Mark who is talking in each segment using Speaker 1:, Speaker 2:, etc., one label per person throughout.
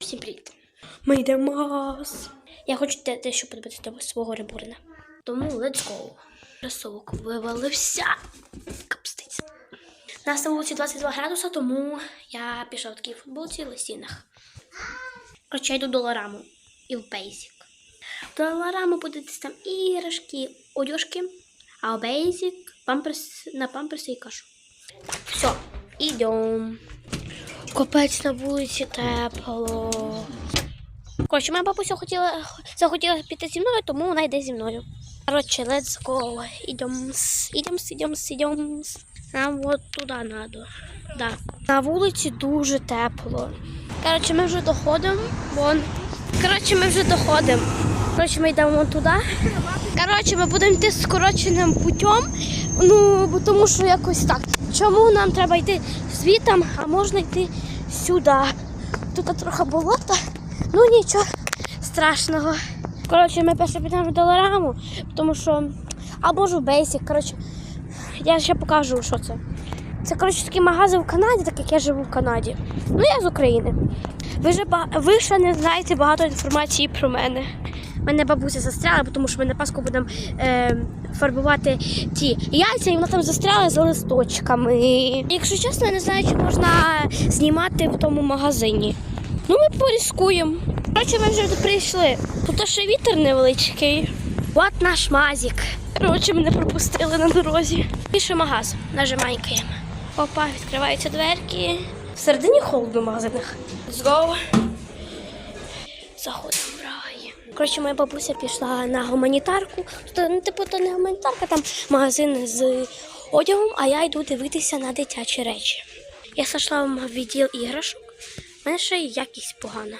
Speaker 1: Всім привіт. Ми йдемо. Я хочу дещо подивитися до свого реборна. Тому let's go. Кросовок вивалився. Капстить. У нас на вулиці 22 градуса, тому я пішла в такій футболці лосінах. Короче, я йду до Лораму і в Basic. В Лораму буде там іграшки, одяжки, а в Basic памперс, на памперси і кашу. Все, ідемо. Капець на вулиці тепло. Коротше, моя бабуся хотіла, захотіла піти зі мною, тому вона йде зі мною. Коротше, let's go. Ідем, ідем, ідем, ідем. Нам от туди треба. Да. На вулиці дуже тепло. Коротше, ми вже доходимо. Вон. Коротше, ми вже доходимо. Коротше, ми йдемо туди. Коротше, ми будемо йти скороченим путем. Ну, тому що якось так. Чому нам треба йти звітом, а можна йти сюди? Тут трохи болота. Ну нічого страшного. Коротше, ми перше підемо в Долараму, тому що. Або ж в Бейсік. Коротше, я ще покажу, що це. Це коротше такий магазин в Канаді, так як я живу в Канаді. Ну, я з України. Ви, ж, ви ще не знаєте багато інформації про мене. Мене бабуся застряла, тому що ми на Пасху будемо е, фарбувати ті яйця, і вона там застряла за листочками. Якщо чесно, я не знаю, чи можна знімати в тому магазині. Ну, ми порізкуємо. Коротше, ми вже прийшли. Тут ще вітер невеличкий. От наш мазік. Коротше, мене пропустили на дорозі. Більше магаз. Нажимаємо. Опа, відкриваються дверки. Всередині холодно в магазинах. Let's go. Заходимо. Коротше, моя бабуся пішла на гуманітарку. Тут, ну, типу, то не гуманітарка, там магазин з одягом, а я йду дивитися на дитячі речі. Я зайшла в відділ іграшок. У мене ще якість погана.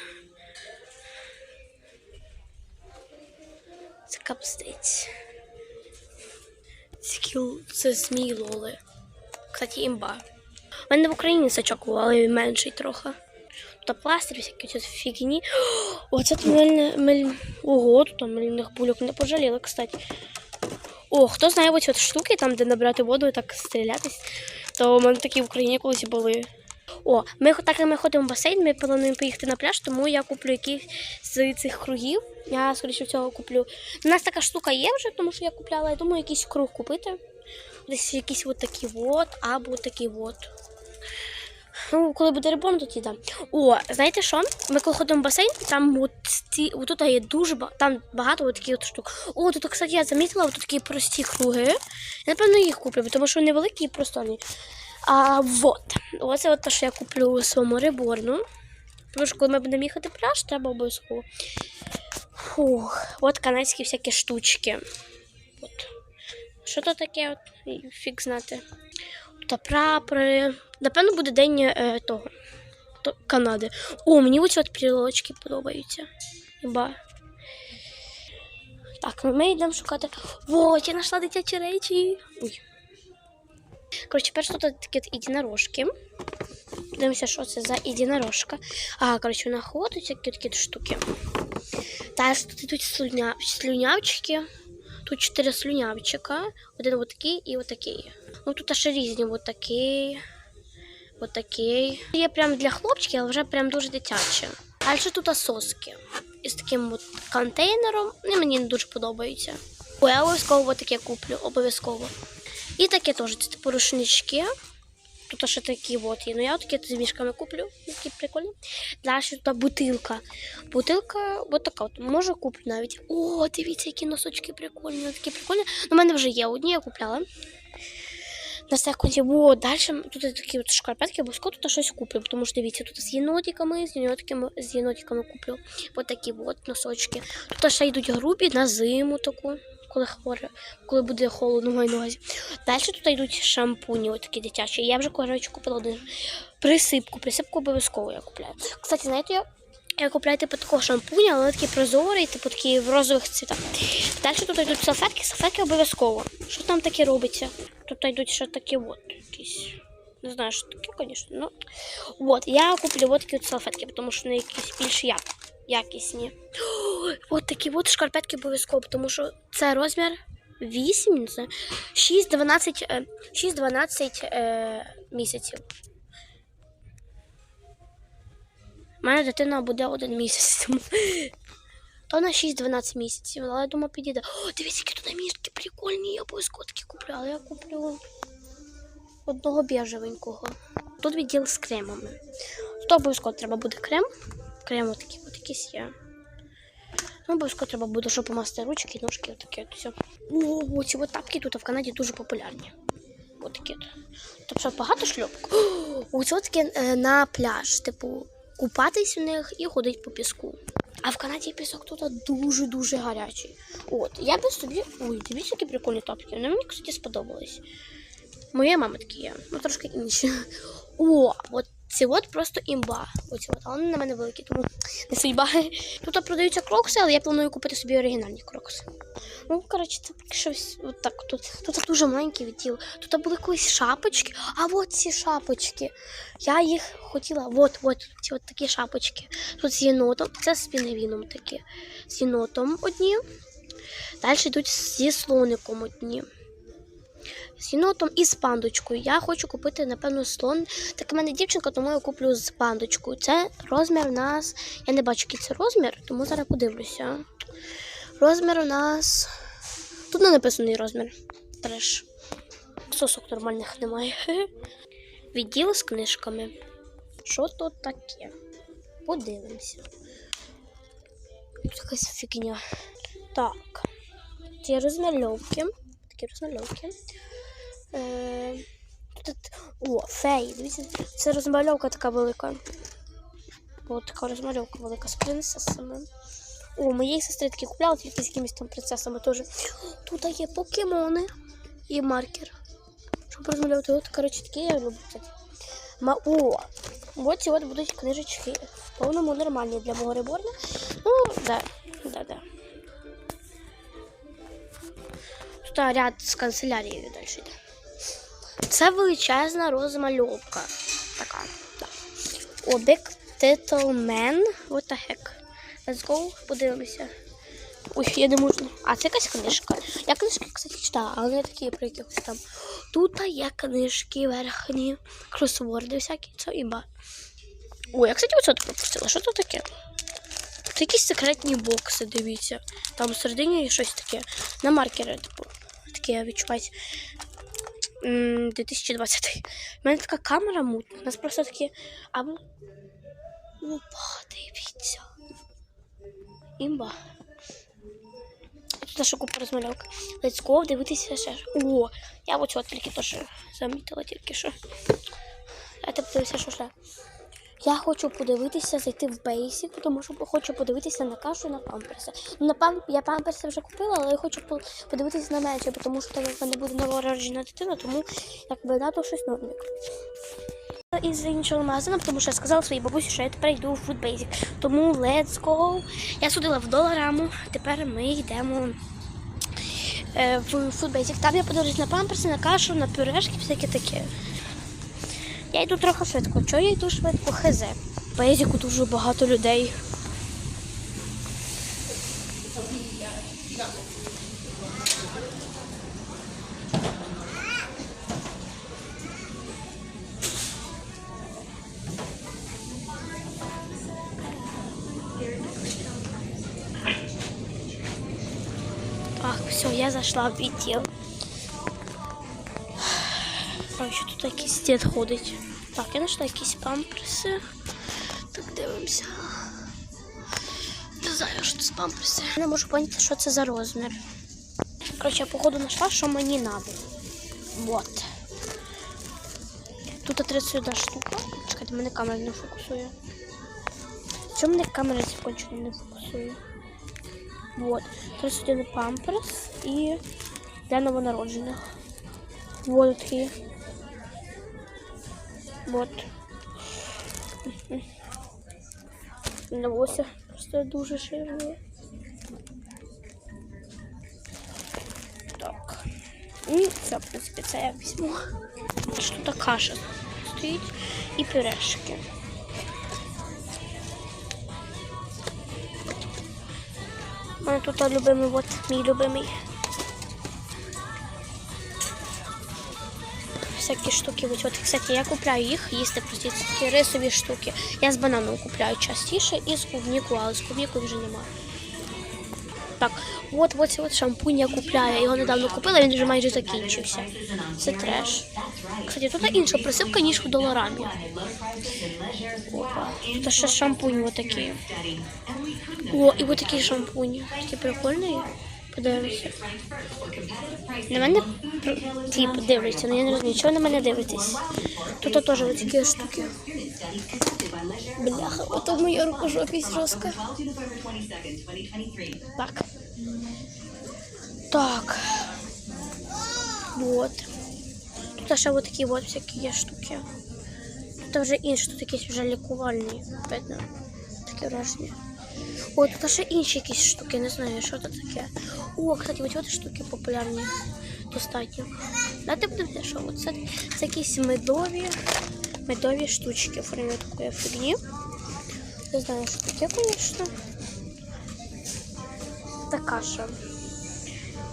Speaker 1: Це капстець. Скіл це змій лоли. Кстати, імба. У мене в Україні сачок але менший трохи. Тут пластир, всякі фігні. Оце тут миль... Ого, тут там мильних бульок не пожаліли, кстати. О, хто знає оці от штуки, там, де набирати воду і так стрілятись, то у мене такі в Україні колись були. О, ми так як ми ходимо в басейн, ми плануємо поїхати на пляж, тому я куплю якийсь з цих кругів. Я, скоріше всього, куплю. У нас така штука є вже, тому що я купляла. Я думаю, якийсь круг купити. Десь якийсь от такий от, або такий от. Ну, коли буде рибон, то дам. О, знаєте що? Ми коли ходимо в басейн, там от ці, от тут є дуже багато, там багато таких от штук. О, тут, кстати, я замітила, от такі прості круги. Я, напевно, їх куплю, тому що вони великі і просторні. А вот. Оце от те, що я куплю своєму риборну. Тому що коли ми будемо їхати пляж, треба обов'язково. Фух, от канадські всякі штучки. От. Що то таке? От, фіг знати. Та прапори. Напевно, буде день е, того. То, Канади. О, мені оці от прилочки подобаються. Хіба. Так, ми йдемо шукати. Вот, я знайшла дитячі речі. Ой. Коротше, перше тут такі єдинорожки. Дивимося, що це за єдинорожка. А, коротше, вона ходить, всякі такі штуки. Та тут йдуть слюня... слюнявчики. Тут чотири слюнявчика. Один отакий і отакий. Ну тут ще різні отакий. Отакий. Є прям для хлопчиків, але вже прям дуже дитячі. Ще тут соски. Із таким от контейнером. Вони мені не дуже подобаються. Ой, я обов'язково таке куплю, обов'язково. І таке теж, це типу рушнички. Тут ще такі от є. Ну я такі з мішками куплю. Такі прикольні. Далі тут бутилка. Бутилка от така от. Може куплю навіть. О, дивіться, які носочки прикольні. Такі прикольні. Ну, у мене вже є одні, я купляла. На секунді, о, далі тут такі от шкарпетки, обов'язково тут щось куплю, тому що дивіться, тут з єнотиками, з єнотиками, з єнотиками куплю. От такі от носочки. Тут ще йдуть грубі на зиму таку, коли хворе, коли буде холодно в моїй нозі. Далі тут йдуть шампуні, от такі дитячі. Я вже коротше купила один присипку. Присипку обов'язково я купляю. Кстати, знаєте, я. Я купляю типу такого шампуня, але такий прозорий, типу такий в розових цвітах. Далі тут йдуть салфетки, салфетки обов'язково. Що там таке робиться? Тут йдуть ще такі от якісь. Не знаю, що таке, звісно. Ну, от, я куплю от такі от салфетки, тому що вони якісь більш як, якісні. О, от такі от шкарпетки обов'язково, тому що це розмір 8, не знаю, 6-12 е, 6-12 е, місяців. У мене дитина буде один місяць. Тому... То на 6-12 місяців, але я думаю, підійде. О, дивіться, які тут намірки прикольні, я обов'язково такі куплю, але я куплю одного біжевенького. Тут відділ з кремами. Тут обов'язково треба буде крем. Крем отакий якийсь є. Ну, обов'язково треба буде, щоб помасти ручки, ножки, отаке от все. О, ці от тапки тут в Канаді дуже популярні. Отакі от. Тобто що, багато шльопок. О, ці такі на пляж, типу, купатись у них і ходить по піску. А в Канаді пісок тут дуже-дуже гарячий. От, я би собі. Ой, дивіться, які прикольні тапки. Вони мені, кстати, сподобались. Моєї мами такі є, ну трошки інші. О, от ці от просто імба. Оці от, а вони на мене великі, тому не судьба. Тут продаються крокси, але я планую купити собі оригінальні крокси. Ну, коротше, це щось от так. Тут, тут дуже маленький відділ. Тут були колись шапочки, а от ці шапочки. Я їх хотіла. От, от, ці от такі шапочки. Тут з єнотом, це з пінгвіном такі. З єнотом одні. Далі йдуть зі слоником одні. З єнотом і з пандочкою. Я хочу купити, напевно, слон. Так в мене дівчинка, тому я куплю з пандочкою. Це розмір у нас. Я не бачу, який це розмір, тому зараз подивлюся. Розмір у нас. Тут не написаний розмір. Треш. Сосок нормальних немає. Відділ з книжками. Що тут таке? Подивимося. Тут якась фігня. Так. Ці розмальовки. Такі розмальовки. Е, тут, о, феї. Дивіться, це розмальовка така велика. О, така розмальовка велика з принцесами. О, моєї сестри такі купляли, тільки з якимись там принцесами теж. Тут є покемони і маркер. Щоб розмальовувати. От, коротше, такі я люблю. Ма... О, от от будуть книжечки. В повному нормальні для мого реборна. Ну, да, да, да. Тут ряд з канцелярією далі йде. Це величезна розмальовка. Така, так. О, Big Little Man. What the heck. Let's go, подивимося. Ой, я не можу. А це якась книжка. Я книжки, кстати, читала, але не такі про якихось там. Тут є книжки верхні, кросворди всякі, це іба. Ой, я, кстати, оце пропустила. Що тут таке? Це якісь секретні бокси, дивіться. Там всередині щось таке. На маркери, типу. Таке відчувається. М, 2020. У мене така камера мутна. У нас просто такі. Або. Опа, дивіться. Імба. Тут наша купа розмальовок. Let's go, дивитися ще. О, я оцю от тільки теж замітила тільки що. Я тебе дивився, що ще. Я хочу подивитися, зайти в Basic, тому що хочу подивитися на кашу і на памперси. Ну, на пам... Я памперси вже купила, але я хочу подивитися на менше, тому що так як в мене буде новороджена дитина, тому якби надо щось новеньке. Із іншого магазину, тому що я сказала своїй бабусі, що я тепер йду в Food Тому let's go. Я судила в долараму, тепер ми йдемо е, в Food Там я подивлюсь на памперси, на кашу, на пюрешки, всяке таке. Я йду трохи швидко. Чого я йду швидко? Хз. Бейзіку дуже багато людей. Так, все, я зайшла в відділ. Короче, тут якийсь дід ходить. Так, я знайшла якісь памперси. Так, дивимося. Не знаю, що це памперси. Я не можу зрозуміти, що це за розмір. Короче, я походу знайшла, що мені треба. Вот. Тут 31 штука. Чекайте, мене камера не фокусує. Чому мене камера закончена не фокусує? Вот. 31 памперс і для новонароджених. Вот такі. Вот. Навося просто дуже ширні. Так. І все, в принципі, це я візьму. Що тут каша стоїть і пюрешки. У мене тут любимий, от мій любимий всякі штуки. От, от, кстати, я купляю їх їсти прості такі рисові штуки. Я з бананом купляю частіше і з клубніку, але з клубнікою вже немає. Так, от, от, от шампунь я купляю. Його недавно купила, він вже майже закінчився. Це треш. Кстати, тут інша присипка, ніж в доларамі. Опа. Тут ще шампунь отакий. О, і от такий шампунь. Такий прикольний. Подивимося. На мене типу дивляться, але я не розумію, чого на мене дивитесь. Тут теж ось такі штуки. Бляха, ото моя рукожопість жорстка. Так. Так. Вот. Тут ще вот такі вот всякі є штуки. Тут вже інші, тут якісь вже лікувальні. Видно. Таке враження. О, тут ще інші якісь штуки, не знаю, що це таке. О, кстати, ось ці штуки популярні. Достатньо. Дайте подивитися, що це, це якісь медові, медові штучки в формі такої фігні. Не знаю, що таке, звісно. Та каша.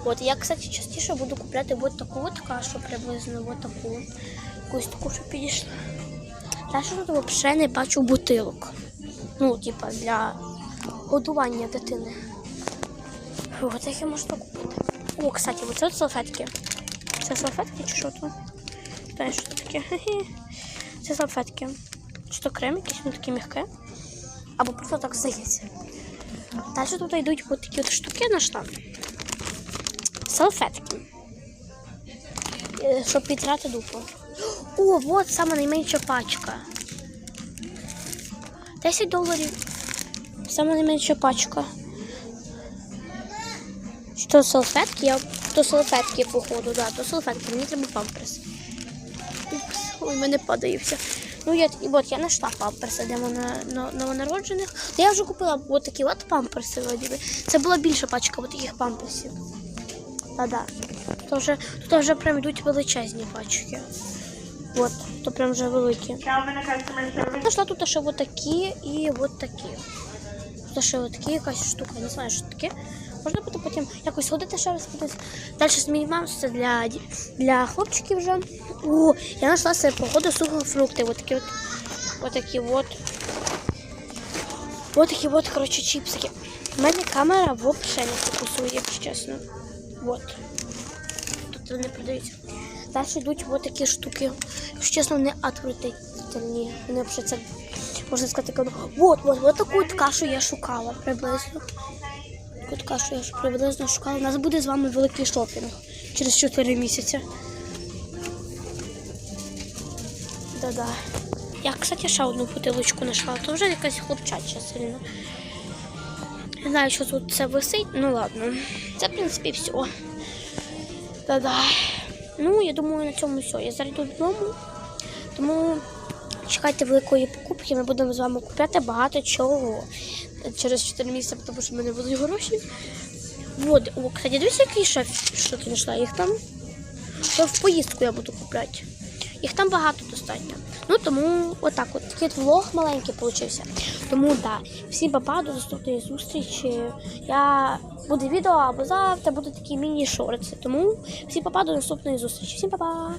Speaker 1: От я, кстати, частіше буду купляти от таку от кашу приблизно, от таку. Якусь таку, що підійшла. Та що тут взагалі не бачу бутилок. Ну, типа, для годування дитини. От їх можна купити. О, кстати, оце салфетки. Це салфетки чи що то? Знаєш, що це таке? Це салфетки. Чи то крем якийсь, ну таке м'яке. Або просто так здається. Далі тут йдуть от такі от штуки знайшла. Салфетки. Е, Щоб підрати дупу. О, от саме найменша пачка. 10 доларів. Саме найменша пачка. Що салфетки? Я... То салфетки, походу, да, то салфетки. Мені треба памперс. Упс, ой, мене падає все. Ну, я, і от я знайшла памперси для новонароджених. Та я вже купила от такі от памперси. вроді. Це була більша пачка от таких памперсів. Та-да. Тут вже, тут вже прям йдуть величезні пачки. От, то прям вже великі. Знайшла тут ще от такі і от такі. Тут ще такі якась штука, не знаю, що таке. Можна буде потім якось ходити ще раз подивитися. Далі змінюємося це для, для хлопчиків вже. О, я знайшла себе походу сухофрукти. От такі от. От такі от. От такі от, коротше, чіпсики. У мене камера взагалі не фокусує, якщо чесно. От. Тут вони продаються. Далі йдуть от такі штуки. Якщо чесно, вони отвратительні. Вони взагалі це, можна сказати, от, от, от таку кашу я шукала приблизно. Таку кашу я приблизно шукала. У нас буде з вами великий шопінг через 4 місяці. Да-да. Я, кстати, ще одну бутилочку знайшла. То вже якась хлопчача сильно. Не знаю, що тут це висить, ну ладно. Це, в принципі, все. Да-да. Ну, я думаю, на цьому все. Я зараз йду додому. Тому чекайте великої покупки. Ми будемо з вами купляти багато чого через 4 місяці, тому що в мене будуть гроші. Вот, о, кстати, дивіться, який ще що ти знайшла. Їх там. То в поїздку я буду купляти. Їх там багато достатньо. Ну тому отак, от такий влог маленький получився. Тому да, всім папа, до наступної зустрічі. Я буде відео або завтра буде такі міні-шорти. Тому всім папа, до наступної зустрічі. Всім папа!